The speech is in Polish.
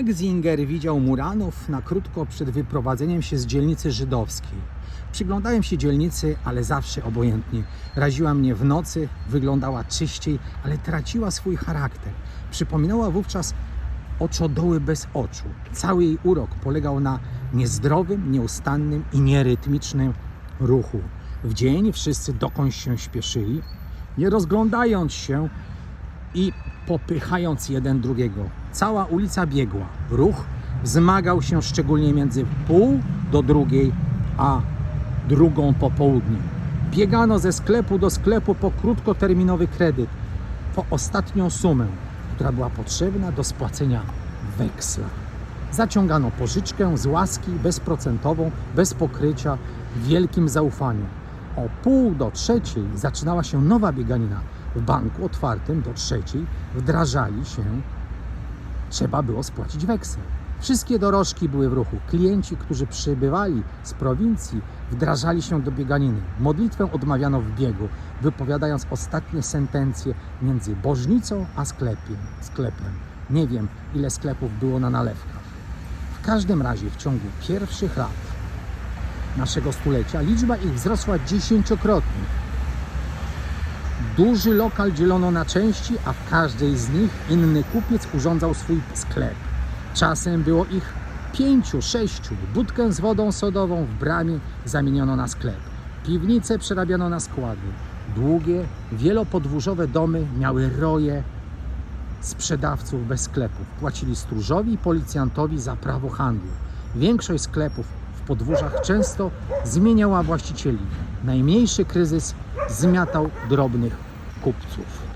Jak Zinger widział Muranów na krótko przed wyprowadzeniem się z dzielnicy żydowskiej. Przyglądałem się dzielnicy, ale zawsze obojętnie. Raziła mnie w nocy, wyglądała czyściej, ale traciła swój charakter. Przypominała wówczas oczodoły bez oczu. Cały jej urok polegał na niezdrowym, nieustannym i nierytmicznym ruchu. W dzień wszyscy dokądś się śpieszyli, nie rozglądając się i popychając jeden drugiego. Cała ulica biegła. Ruch wzmagał się szczególnie między pół do drugiej, a drugą po południu. Biegano ze sklepu do sklepu po krótkoterminowy kredyt, po ostatnią sumę, która była potrzebna do spłacenia weksla. Zaciągano pożyczkę z łaski bezprocentową, bez pokrycia, w wielkim zaufaniu. O pół do trzeciej zaczynała się nowa bieganina. W banku otwartym do trzeciej wdrażali się, trzeba było spłacić weksel. Wszystkie dorożki były w ruchu. Klienci, którzy przybywali z prowincji, wdrażali się do bieganiny. Modlitwę odmawiano w biegu, wypowiadając ostatnie sentencje między bożnicą a sklepiem. sklepem. Nie wiem, ile sklepów było na nalewkach. W każdym razie w ciągu pierwszych lat naszego stulecia liczba ich wzrosła dziesięciokrotnie. Duży lokal dzielono na części, a w każdej z nich inny kupiec urządzał swój sklep. Czasem było ich pięciu, sześciu. Budkę z wodą sodową w bramie zamieniono na sklep. Piwnice przerabiano na składy. Długie, wielopodwórzowe domy miały roje sprzedawców bez sklepów. Płacili stróżowi i policjantowi za prawo handlu. Większość sklepów w podwórzach często zmieniała właścicieli. Najmniejszy kryzys zmiatał drobnych kupców.